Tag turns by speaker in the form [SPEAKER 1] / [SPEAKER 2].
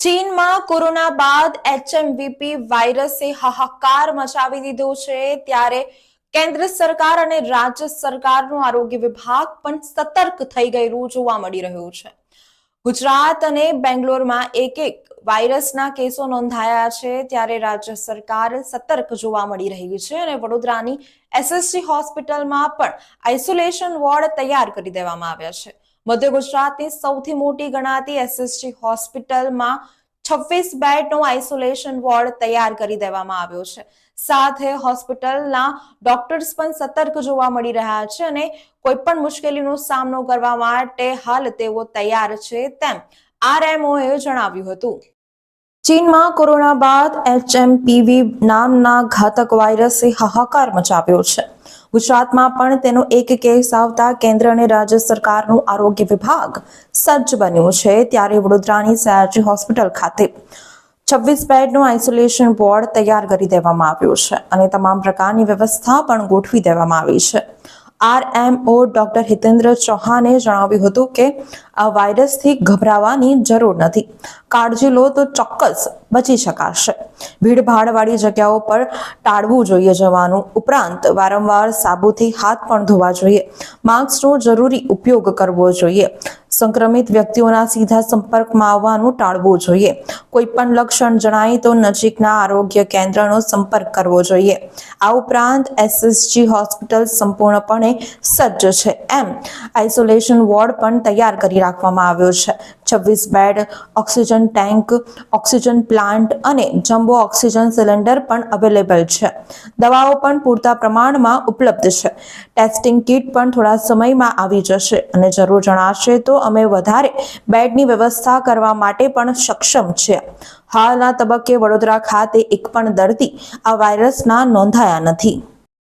[SPEAKER 1] ચીનમાં કોરોના બાદ એચએમવીપી વાયરસે હાહાકાર મચાવી દીધો છે. ત્યારે કેન્દ્ર સરકાર અને રાજ્ય સરકારનું આરોગ્ય વિભાગ પણ સતર્ક થઈ ગયેલું જોવા મળી રહ્યું છે. ગુજરાત અને બેંગ્લોરમાં એક એક વાયરસના કેસો નોંધાયા છે. ત્યારે રાજ્ય સરકાર સતર્ક જોવા મળી રહી છે અને વડોદરાની એસએસજી હોસ્પિટલમાં પણ આઇસોલેશન વોર્ડ તૈયાર કરી દેવામાં આવ્યા છે. મધ્ય ગુજરાતની સૌથી મોટી ગણાતી એસએસજી હોસ્પિટલમાં છવ્વીસ બેડનો આઇસોલેશન વોર્ડ તૈયાર કરી દેવામાં આવ્યો છે. સાથે હોસ્પિટલના ડોક્ટર્સ પણ સતર્ક જોવા મળી રહ્યા છે અને કોઈ પણ મુશ્કેલીનો સામનો કરવા માટે હાલ તેઓ તૈયાર છે તેમ આરએમઓએ જણાવ્યું હતું. ચીનમાં કોરોના બાદ એચએમપીવી નામના ઘાતક વાયરસે હાહાકાર મચાવ્યો છે. ગુજરાતમાં પણ તેનો એક કેસ આવતા કેન્દ્ર અને રાજ્ય સરકારનું આરોગ્ય વિભાગ સજ્જ બન્યું છે ત્યારે વડોદરાની સયાજી હોસ્પિટલ ખાતે. છવ્વીસ બેડનું આઇસોલેશન વોર્ડ તૈયાર કરી દેવામાં આવ્યું છે અને તમામ પ્રકારની વ્યવસ્થા પણ ગોઠવી દેવામાં આવી છે. આરએમઓ ડોક્ટર હિતેન્દ્ર ચૌહાણે જણાવ્યું હતું કે આ વાયરસથી ગભરાવાની જરૂર નથી. કાળજી લો તો ચોક્કસ બચી શકાશે. ભીડભાડવાળી જગ્યાઓ પર ટાળવું જોઈએ જવાનું ઉપરાંત વારંવાર સાબુથી હાથ પણ ધોવા જોઈએ. માસ્કનો જરૂરી ઉપયોગ કરવો જોઈએ. સંક્રમિત વ્યક્તિઓના સીધા સંપર્કમાં આવવાનું ટાળવું જોઈએ. કોઈ પણ લક્ષણ જણાય તો નજીકના આરોગ્ય કેન્દ્રનો સંપર્ક કરવો જોઈએ. આ ઉપરાંત એસએસજી હોસ્પિટલ સંપૂર્ણપણે સજ્જ છે. એમ આઇસોલેશન વોર્ડ પણ તૈયાર કરી રાખવામાં આવ્યો છે. છવ્વીસ bed, oxygen tank, oxygen plant અને જમ્બો ઓક્સિજન સિલિન્ડર પણ અવેલેબલ છે. દવાઓ પણ પૂરતા પ્રમાણમાં ઉપલબ્ધ છે. ટેસ્ટિંગ કીટ પણ થોડા સમયમાં આવી જશે અને જરૂર જણાશે તો અમે વધારે બેડની વ્યવસ્થા કરવા માટે પણ સક્ષમ છે. હાલના તબક્કે વડોદરા ખાતે એક પણ દર્દી આ વાયરસના નોંધાયા નથી.